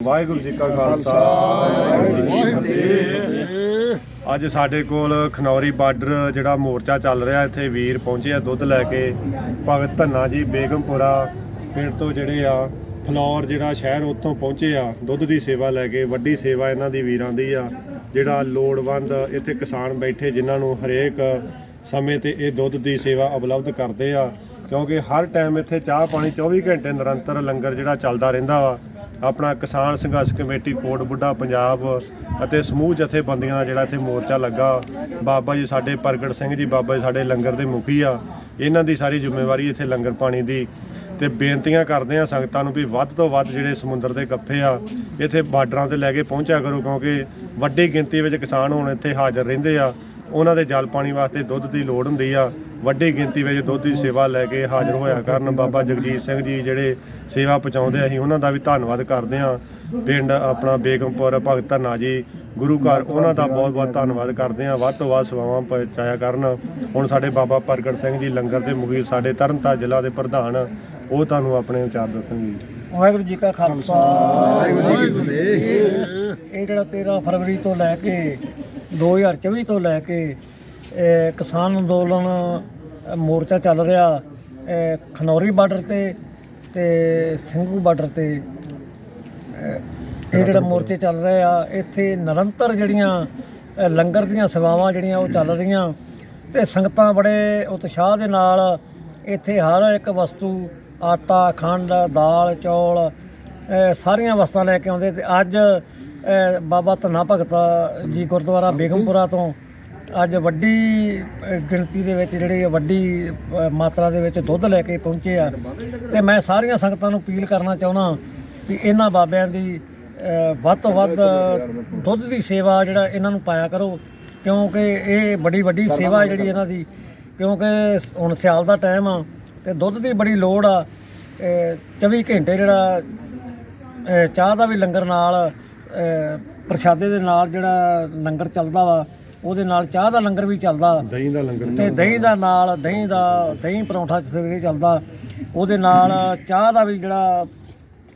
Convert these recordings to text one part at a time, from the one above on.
ਵਾਹਿਗੁਰੂ ਜੀ ਕਾ ਖਾਲਸਾ। ਵਾਹਿਗੁਰੂ ਜੀ ਕੀ ਫਤਿਹ ਅੱਜ ਸਾਡੇ ਕੋਲ ਖਨੌਰੀ ਬਾਰਡਰ ਜਿਹੜਾ ਮੋਰਚਾ ਚੱਲ ਰਿਹਾ, ਇੱਥੇ ਵੀਰ ਪਹੁੰਚੇ ਆ ਦੁੱਧ ਲੈ ਕੇ। ਭਗਤ ਧੰਨਾ ਜੀ, ਬੇਗਮਪੁਰਾ ਪਿੰਡ ਤੋਂ ਜਿਹੜੇ ਆ, ਫਲੌਰ ਜਿਹੜਾ ਸ਼ਹਿਰ ਉੱਥੋਂ ਪਹੁੰਚੇ ਆ, ਦੁੱਧ ਦੀ ਸੇਵਾ ਲੈ ਕੇ, ਵੱਡੀ ਸੇਵਾ ਇਹਨਾਂ ਦੀ ਵੀਰਾਂ ਦੀ ਆ, ਜਿਹੜਾ ਲੋੜਵੰਦ ਇੱਥੇ ਕਿਸਾਨ ਬੈਠੇ ਜਿਨ੍ਹਾਂ ਨੂੰ ਹਰੇਕ ਸਮੇਂ ਤੇ ਇਹ ਦੁੱਧ ਦੀ ਸੇਵਾ ਉਪਲਬਧ ਕਰਦੇ ਆ, ਕਿਉਂਕਿ ਹਰ ਟਾਈਮ ਇੱਥੇ ਚਾਹ ਪਾਣੀ 24 ਘੰਟੇ ਨਿਰੰਤਰ ਲੰਗਰ ਜਿਹੜਾ ਚੱਲਦਾ ਰਹਿੰਦਾ ਵਾ ਆਪਣਾ ਕਿਸਾਨ ਸੰਘਰਸ਼ ਕਮੇਟੀ ਕੋਟ ਬੁੱਢਾ ਪੰਜਾਬ ਅਤੇ ਸਮੂਹ ਜਥੇਬੰਦੀਆਂ ਦਾ ਜਿਹੜਾ ਇੱਥੇ ਮੋਰਚਾ ਲੱਗਾ, ਬਾਬਾ ਜੀ ਸਾਡੇ ਪ੍ਰਗਟ ਸਿੰਘ ਜੀ, ਬਾਬਾ ਜੀ ਸਾਡੇ ਲੰਗਰ ਦੇ ਮੁਖੀ ਆ, ਇਹਨਾਂ ਦੀ ਸਾਰੀ ਜ਼ਿੰਮੇਵਾਰੀ ਇੱਥੇ ਲੰਗਰ ਪਾਣੀ ਦੀ ਤੇ ਬੇਨਤੀਆਂ ਕਰਦੇ ਆ ਸੰਗਤਾਂ ਨੂੰ ਵੀ ਵੱਧ ਤੋਂ ਵੱਧ ਜਿਹੜੇ ਸਮੁੰਦਰ ਦੇ ਗੱਫੇ ਆ, ਇੱਥੇ ਬਾਰਡਰਾਂ ਤੇ ਲੈ ਕੇ ਪਹੁੰਚਿਆ ਕਰੋ ਕਿਉਂਕਿ ਵੱਡੀ ਗਿਣਤੀ ਵਿੱਚ ਕਿਸਾਨ ਹੁਣ ਇੱਥੇ ਹਾਜ਼ਰ ਰਹਿੰਦੇ ਆ। ਉਹਨਾਂ ਦੇ ਜਲ ਪਾਣੀ ਵਾਸਤੇ ਦੁੱਧ ਦੀ ਲੋੜ ਹੁੰਦੀ ਆ। ਵੱਡੀ ਗਿਣਤੀ ਵਿੱਚ ਦੁੱਧ ਦੀ ਸੇਵਾ ਲੈ ਕੇ ਹਾਜ਼ਰ ਹੋਇਆ ਕਰਨ ਬਾਬਾ ਜਗਜੀਤ ਸਿੰਘ ਜੀ ਜਿਹੜੇ ਸੇਵਾ ਪਹੁੰਚਾਉਂਦੇ ਆ, ਅਸੀਂ ਉਹਨਾਂ ਦਾ ਵੀ ਧੰਨਵਾਦ ਕਰਦੇ ਆ। ਪਿੰਡ ਆਪਣਾ ਬੇਗਮਪੁਰ ਭਗਤ ਧੰਨਾ ਜੀ ਗੁਰੂ ਘਰ ਉਹਨਾਂ ਦਾ ਬਹੁਤ ਬਹੁਤ ਧੰਨਵਾਦ ਕਰਦੇ ਆ। ਵੱਧ ਤੋਂ ਵੱਧ ਸੇਵਾਵਾਂ ਪਹੁੰਚਾਇਆ ਕਰਨ। ਹੁਣ ਸਾਡੇ ਬਾਬਾ ਪ੍ਰਗਟ ਸਿੰਘ ਜੀ ਲੰਗਰ ਦੇ ਮੁਖੀ ਸਾਡੇ ਤਰਨਤਾਰਨ ਜ਼ਿਲ੍ਹਾ ਦੇ ਪ੍ਰਧਾਨ ਉਹ ਤੁਹਾਨੂੰ ਆਪਣੇ ਵਿਚਾਰ ਦੱਸਣਗੇ। ਵਾਹਿਗੁਰੂ ਜੀ ਕਾ ਖਾਲਸਾ। ਵਾਹਿਗੁਰੂ ਜੀ ਕੀ ਫਤਿਹ। ਇਹ ਜਿਹੜਾ 13 ਫਰਵਰੀ ਤੋਂ ਲੈ ਕੇ 2024 ਤੋਂ ਲੈ ਕੇ ਕਿਸਾਨ ਅੰਦੋਲਨ ਮੋਰਚਾ ਚੱਲ ਰਿਹਾ ਖਨੌਰੀ ਬਾਰਡਰ ਤੇ ਤੇ ਸਿੰਘੂ ਬਾਰਡਰ ਤੇ, ਇਹ ਜਿਹੜਾ ਮੋਰਚੇ ਚੱਲ ਰਹੇ ਆ, ਇੱਥੇ ਨਿਰੰਤਰ ਜਿਹੜੀਆਂ ਲੰਗਰ ਦੀਆਂ ਸੇਵਾਵਾਂ ਜਿਹੜੀਆਂ ਉਹ ਚੱਲ ਰਹੀਆਂ, ਤੇ ਸੰਗਤਾਂ ਬੜੇ ਉਤਸ਼ਾਹ ਦੇ ਨਾਲ ਇੱਥੇ ਹਰ ਇੱਕ ਵਸਤੂ, ਆਟਾ, ਖੰਡ, ਦਾਲ, ਚੌਲ ਸਾਰੀਆਂ ਵਸਤਾਂ ਲੈ ਕੇ ਆਉਂਦੇ, ਤੇ ਅੱਜ ਅ, ਬਾਬਾ ਧੰਨਾ ਭਗਤਾ ਜੀ ਗੁਰਦੁਆਰਾ ਬੇਗਮਪੁਰਾ ਤੋਂ। ਅੱਜ ਵੱਡੀ ਅ, ਗਿਣਤੀ ਦੇ ਵਿੱਚ ਜਿਹੜੇ ਵੱਡੀ ਅ, ਮਾਤਰਾ ਦੇ ਵਿੱਚ ਦੁੱਧ ਲੈ ਕੇ ਪਹੁੰਚੇ ਆ। ਤੇ ਮੈਂ ਸਾਰੀਆਂ ਸੰਗਤਾਂ ਨੂੰ ਅਪੀਲ ਕਰਨਾ ਚਾਹੁੰਦਾ ਵੀ ਇਹਨਾਂ ਬਾਬਿਆਂ ਦੀ ਅ, ਵੱਧ ਤੋਂ ਵੱਧ ਦੁੱਧ ਦੀ ਸੇਵਾ ਜਿਹੜਾ ਇਹਨਾਂ ਨੂੰ ਪਾਇਆ ਕਰੋ। ਕਿਉਂਕਿ ਇਹ ਬੜੀ ਵੱਡੀ ਸੇਵਾ ਜਿਹੜੀ ਇਹਨਾਂ ਦੀ ਕਿਉਂਕਿ ਹੁਣ ਸਿਆਲ ਦਾ ਟਾਈਮ ਆ ਤੇ ਦੁੱਧ ਦੀ ਬੜੀ ਲੋੜ ਆ। ਅ, 24 ਘੰਟੇ ਜਿਹੜਾ ਅ, ਚਾਹ ਦਾ ਵੀ ਲੰਗਰ ਨਾਲ ਪ੍ਰਸ਼ਾਦੇ ਦੇ ਨਾਲ ਜਿਹੜਾ ਲੰਗਰ ਚੱਲਦਾ ਵਾ ਉਹਦੇ ਨਾਲ ਚਾਹ ਦਾ ਲੰਗਰ ਵੀ ਚੱਲਦਾ। ਦਹੀਂ ਦਾ ਲੰਗਰ ਤੇ ਦਹੀਂ ਦਾ ਨਾਲ ਦਹੀਂ ਦਾ ਦਹੀਂ ਪਰੌਂਠਾ ਸਵੇਰੇ ਚੱਲਦਾ। ਉਹਦੇ ਨਾਲ ਚਾਹ ਦਾ ਵੀ ਜਿਹੜਾ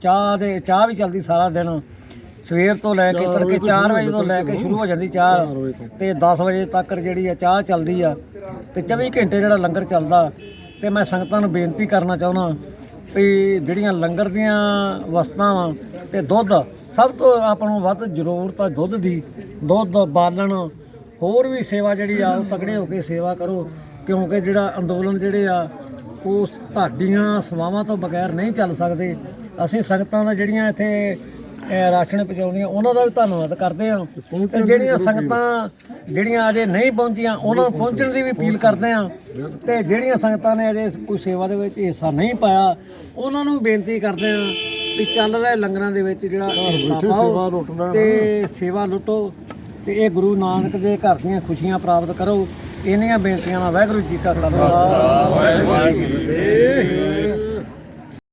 ਚਾਹ ਦੇ ਚਾਹ ਵੀ ਚੱਲਦੀ ਸਾਰਾ ਦਿਨ। ਸਵੇਰ ਤੋਂ ਲੈ ਕੇ ਤੜਕੇ 4 ਵਜੇ ਤੋਂ ਲੈ ਕੇ ਸ਼ੁਰੂ ਹੋ ਜਾਂਦੀ ਚਾਹ। ਤੇ। 10 ਵਜੇ ਤੱਕ ਜਿਹੜੀ ਆ ਚਾਹ ਚੱਲਦੀ ਆ ਤੇ 24 ਘੰਟੇ ਜਿਹੜਾ ਲੰਗਰ ਚੱਲਦਾ। ਤੇ ਮੈਂ ਸੰਗਤਾਂ ਨੂੰ ਬੇਨਤੀ ਕਰਨਾ ਚਾਹੁੰਦਾ ਵੀ ਜਿਹੜੀਆਂ ਲੰਗਰ ਦੀਆਂ ਵਸਤਾਂ ਵਾ ਤੇ ਦੁੱਧ ਸਭ ਤੋਂ ਆਪਾਂ ਨੂੰ ਵੱਧ ਜ਼ਰੂਰਤ ਆ ਦੁੱਧ ਦੀ ਦੁੱਧ ਬਾਲਣ ਹੋਰ ਵੀ ਸੇਵਾ ਜਿਹੜੀ ਆ ਉਹ ਤਕੜੇ ਹੋ ਕੇ ਸੇਵਾ ਕਰੋ ਕਿਉਂਕਿ ਜਿਹੜਾ ਅੰਦੋਲਨ ਜਿਹੜੇ ਆ ਉਹ ਤੁਹਾਡੀਆਂ ਸੇਵਾਵਾਂ ਤੋਂ ਬਗੈਰ ਨਹੀਂ ਚੱਲ ਸਕਦੇ। ਅਸੀਂ ਸੰਗਤਾਂ ਦਾ ਜਿਹੜੀਆਂ ਇੱਥੇ ਰਾਸ਼ਨ ਪਹੁੰਚਾਉਂਦੀਆਂ ਉਹਨਾਂ ਦਾ ਵੀ ਧੰਨਵਾਦ ਕਰਦੇ ਹਾਂ। ਤੇ ਜਿਹੜੀਆਂ ਸੰਗਤਾਂ ਜਿਹੜੀਆਂ ਅਜੇ ਨਹੀਂ ਪਹੁੰਚੀਆਂ ਉਹਨਾਂ ਨੂੰ ਪਹੁੰਚਣ ਦੀ ਵੀ ਅਪੀਲ ਕਰਦੇ ਹਾਂ। ਤੇ ਜਿਹੜੀਆਂ ਸੰਗਤਾਂ ਨੇ ਅਜੇ ਕੋਈ ਸੇਵਾ ਦੇ ਵਿੱਚ ਹਿੱਸਾ ਨਹੀਂ ਪਾਇਆ ਉਹਨਾਂ ਨੂੰ ਬੇਨਤੀ ਕਰਦੇ ਹਾਂ ਵੀ ਚੱਲ ਰਹੇ ਲੰਗਰਾਂ ਦੇ ਵਿੱਚ ਜਿਹੜਾ ਪਾਓ ਤੇ ਸੇਵਾ ਲੁੱਟੋ ਤੇ ਇਹ ਗੁਰੂ ਨਾਨਕ ਦੇ ਘਰ ਦੀਆਂ ਖੁਸ਼ੀਆਂ ਪ੍ਰਾਪਤ ਕਰੋ। ਇੰਨੀਆਂ ਬੇਨਤੀਆਂ ਨਾਲ ਵਾਹਿਗੁਰੂ ਜੀ ਕਾ ਖਾਲਸਾ। ਵਾਹਿਗੁਰੂ ਜੀ ਕੀ ਫਤਿਹ।